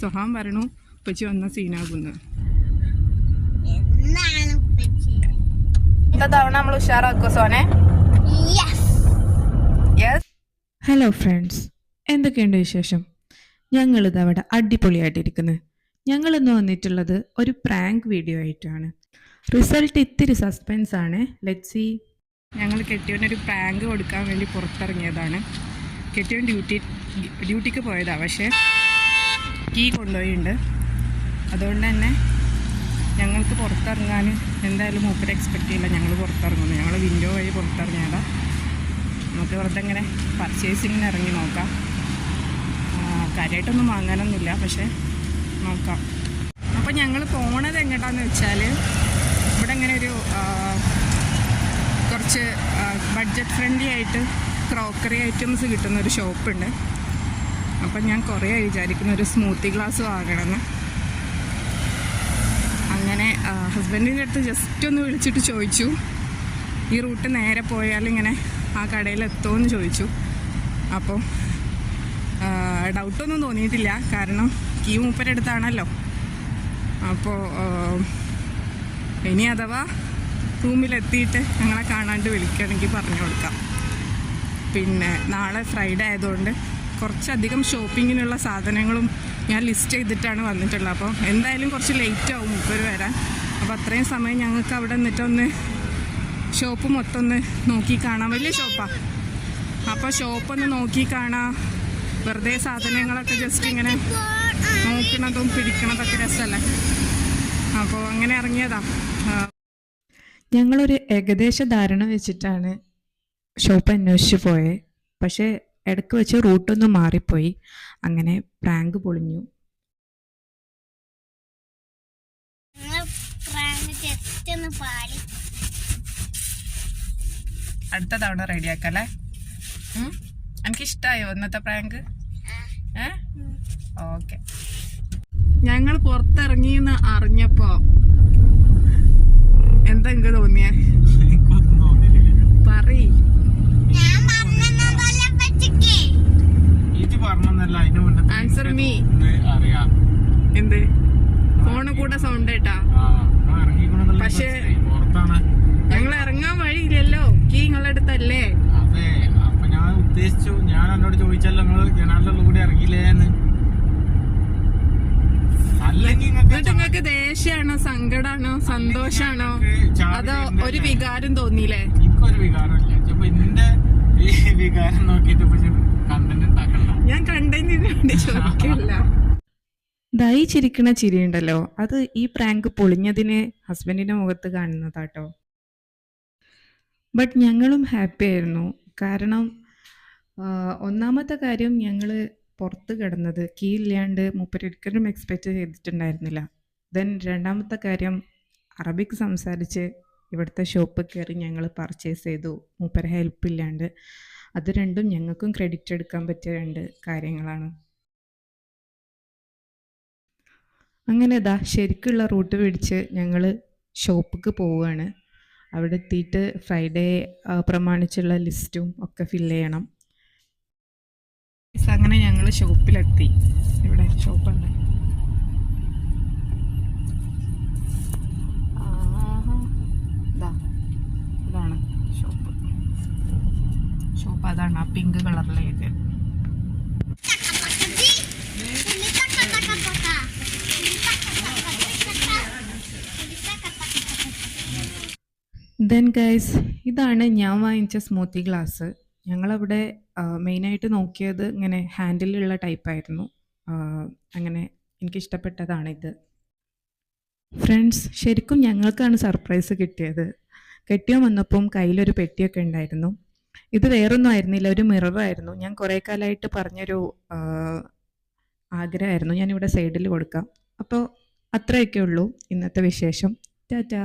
ഷഹാൻ വരണു ഉപ്പച്ചി വന്ന സീനാകുന്നു. എന്നാണ് ഉപ്പച്ചി? തവണ നമ്മൾ ഉഷാറാക്കോ സോനെ? ഹലോ ഫ്രണ്ട്സ് എന്തൊക്കെയുണ്ട് വിശേഷം? ഞങ്ങൾ ഞങ്ങളിത് അവിടെ അടിപൊളിയായിട്ടിരിക്കുന്നത് ഞങ്ങളിന്ന് വന്നിട്ടുള്ളത് ഒരു പ്രാങ്ക് വീഡിയോ ആയിട്ടാണ്. റിസൾട്ട് ഇത്തിരി സസ്പെൻസ് ആണ്. ലെറ്റ് സി ഞങ്ങൾ കെട്ടിയവനൊരു പ്രാങ്ക് കൊടുക്കാൻ വേണ്ടി പുറത്തിറങ്ങിയതാണ്. കെട്ടിയവൻ ഡ്യൂട്ടി ഡ്യൂട്ടിക്ക് പോയതാണ് പക്ഷേ കീ കൊണ്ടുപോയിട്ടുണ്ട്. അതുകൊണ്ട് തന്നെ ഞങ്ങൾക്ക് പുറത്തിറങ്ങാൻ എന്തായാലും മൂപ്പര് എക്സ്പെക്റ്റ് ചെയ്യില്ല. ഞങ്ങൾ പുറത്തിറങ്ങുന്നു. ഞങ്ങൾ വിൻഡോ വഴി പുറത്തിറങ്ങിയതാ. നമുക്ക് പുറത്തെങ്ങനെ പർച്ചേസിങ്ങിന് ഇറങ്ങി നോക്കാം. കാര്യമായിട്ടൊന്നും വാങ്ങാനൊന്നുമില്ല. പക്ഷേ നോക്കാം. അപ്പോൾ ഞങ്ങൾ പോണത് എങ്ങോട്ടാന്ന് വെച്ചാൽ ഇവിടെ ഇങ്ങനെ ഒരു കുറച്ച് ബഡ്ജറ്റ് ഫ്രണ്ട്ലി ആയിട്ട് ക്രോക്കറി ഐറ്റംസ് കിട്ടുന്ന ഒരു ഷോപ്പുണ്ട്. അപ്പം ഞാൻ കുറേ വിചാരിക്കുന്ന ഒരു സ്മൂത്തി ഗ്ലാസ് വാങ്ങണമെന്ന്. അങ്ങനെ ഹസ്ബൻഡിന്റെ അടുത്ത് ജസ്റ്റ് ഒന്ന് വിളിച്ചിട്ട് ചോദിച്ചു. ഈ റൂട്ട് നേരെ പോയാൽ ഇങ്ങനെ ആ കടയിൽ എത്തുമെന്ന് ചോദിച്ചു. അപ്പോൾ ഡൗട്ടൊന്നും തോന്നിയിട്ടില്ല. കാരണം കീ മൂപ്പരടുത്താണല്ലോ അപ്പോൾ ഇനി അഥവാ റൂമിലെത്തിയിട്ട് ഞങ്ങളെ കാണാണ്ട് വിളിക്കുകയാണെങ്കിൽ പറഞ്ഞു കൊടുക്കാം. പിന്നെ നാളെ ഫ്രൈഡേ ആയതുകൊണ്ട് കുറച്ചധികം ഷോപ്പിങ്ങിനുള്ള സാധനങ്ങളും ഞാൻ ലിസ്റ്റ് ചെയ്തിട്ടാണ് വന്നിട്ടുള്ളത്. അപ്പോൾ എന്തായാലും കുറച്ച് ലേറ്റ് ആവും മുപ്പര് വരാൻ. അപ്പോൾ അത്രയും സമയം ഞങ്ങൾക്ക് അവിടെ നിന്നിട്ടൊന്ന് ഷോപ്പ് മൊത്തം ഒന്ന് നോക്കി കാണാം. വലിയ ഷോപ്പാണ് അപ്പോൾ ഷോപ്പൊന്ന് നോക്കി കാണാം. വെറുതെ സാധനങ്ങളൊക്കെ ജസ്റ്റ് ഇങ്ങനെ നോക്കണതും പിടിക്കണതൊക്കെ രസമല്ലേ? അപ്പോൾ അങ്ങനെ ഇറങ്ങിയതാ. ഞങ്ങളൊരു ഏകദേശ ധാരണ വെച്ചിട്ടാണ് ഷോപ്പ് അന്വേഷിച്ച് പോയെ. പക്ഷേ ഇടയ്ക്ക് വെച്ച് റൂട്ടൊന്ന് മാറിപ്പോയി. അങ്ങനെ പ്രാങ്ക് പൊളിഞ്ഞു. അടുത്ത തവണ റെഡിയാക്കല്ലേ എനിക്ക് എനിക്കിഷ്ടായോ ഇന്നത്തെ പ്രാങ്ക് ഓക്കെ. ഞങ്ങൾ പുറത്തിറങ്ങിയെന്ന് അറിഞ്ഞപ്പോ എന്താ എനിക്ക് തോന്നിയേ? എന്ത്? ഫോണ് കൂടെ സൗണ്ട് കേട്ടാ പക്ഷേ-. ഞങ്ങൾ ഇറങ്ങാൻ വഴിയില്ലല്ലോ. കീ നിങ്ങളുടെ അടുത്തല്ലേ? ഞാൻ ഉദ്ദേശിച്ചു ഞാൻ എന്നോട് ചോദിച്ചല്ലോ നിങ്ങൾ ജനാലിന്റെ കൂടെ ഇറങ്ങിയില്ലേന്ന് നിങ്ങൾക്ക് ദേഷ്യാണോ? സങ്കടാണോ? സന്തോഷാണോ? അതോ ഒരു വികാരം തോന്നിയില്ലേ? എനിക്കൊരു വികാരമില്ല. എന്റെ വികാരം നോക്കിയിട്ട് പക്ഷെ കണ്ടന്റ് ഉണ്ടാക്കണ്ട. ഞാൻ കണ്ടതിന് വേണ്ടി ചോദിക്കില്ല. ദൈ ചിരിക്കണ ചിരിയുണ്ടല്ലോ അത് ഈ പ്രാങ്ക് പൊളിഞ്ഞതിന് ഹസ്ബൻഡിന്റെ മുഖത്ത് കാണുന്നതാട്ടോ. ബട്ട് ഞങ്ങളും ഹാപ്പി ആയിരുന്നു. കാരണം ഒന്നാമത്തെ കാര്യം ഞങ്ങൾ പുറത്ത് കിടന്നത് കീ ഇല്ലാണ്ട് മൂപ്പരൊരിക്കലും എക്സ്പെക്റ്റ് ചെയ്തിട്ടുണ്ടായിരുന്നില്ല. ദെൻ രണ്ടാമത്തെ കാര്യം അറബിക് സംസാരിച്ച് ഇവിടുത്തെ ഷോപ്പ് കയറി ഞങ്ങൾ പർച്ചേസ് ചെയ്തു. മൂപ്പര ഹെൽപ്പ് ഇല്ലാണ്ട്. അത് രണ്ടും ഞങ്ങൾക്കും ക്രെഡിറ്റ് എടുക്കാൻ പറ്റിയ രണ്ട് കാര്യങ്ങളാണ്. അങ്ങനെ ഇതാ ശരിക്കുള്ള റൂട്ട് പിടിച്ച് ഞങ്ങൾ ഷോപ്പിക്ക് പോവുകയാണ് അവിടെ എത്തിയിട്ട് ഫ്രൈഡേ പ്രമാണിച്ചുള്ള ലിസ്റ്റും ഒക്കെ ഫില്ല് ചെയ്യണം. അങ്ങനെ ഞങ്ങൾ ഷോപ്പിലെത്തി. ഇവിടെ ഷോപ്പുണ്ട്. ഇതാണ് ഷോപ്പ്. ഷോപ്പ് അതാണ് ആ പിങ്ക് കളറിലെ ദെൻ ഗൈസ് ഇതാണ് ഞാൻ വാങ്ങിച്ച സ്മൂത്തി ഗ്ലാസ് ഞങ്ങളവിടെ മെയിനായിട്ട് നോക്കിയത് ഇങ്ങനെ ഹാൻഡിലുള്ള ടൈപ്പായിരുന്നു അങ്ങനെ എനിക്കിഷ്ടപ്പെട്ടതാണ് ഇത്. ഫ്രണ്ട്സ് ശരിക്കും ഞങ്ങൾക്കാണ് സർപ്രൈസ് കിട്ടിയത്. കെട്ടിയോ വന്നപ്പം കയ്യിലൊരു പെട്ടിയൊക്കെ ഉണ്ടായിരുന്നു. ഇത് വേറൊന്നും ആയിരുന്നില്ല ഒരു മിററായിരുന്നു ഞാൻ കുറേ കാലമായിട്ട് പറഞ്ഞൊരു ആഗ്രഹമായിരുന്നു. ഞാനിവിടെ സൈഡിൽ കൊടുക്കാം. അപ്പോൾ അത്രയൊക്കെ ഉള്ളൂ ഇന്നത്തെ വിശേഷം. ടാറ്റാ.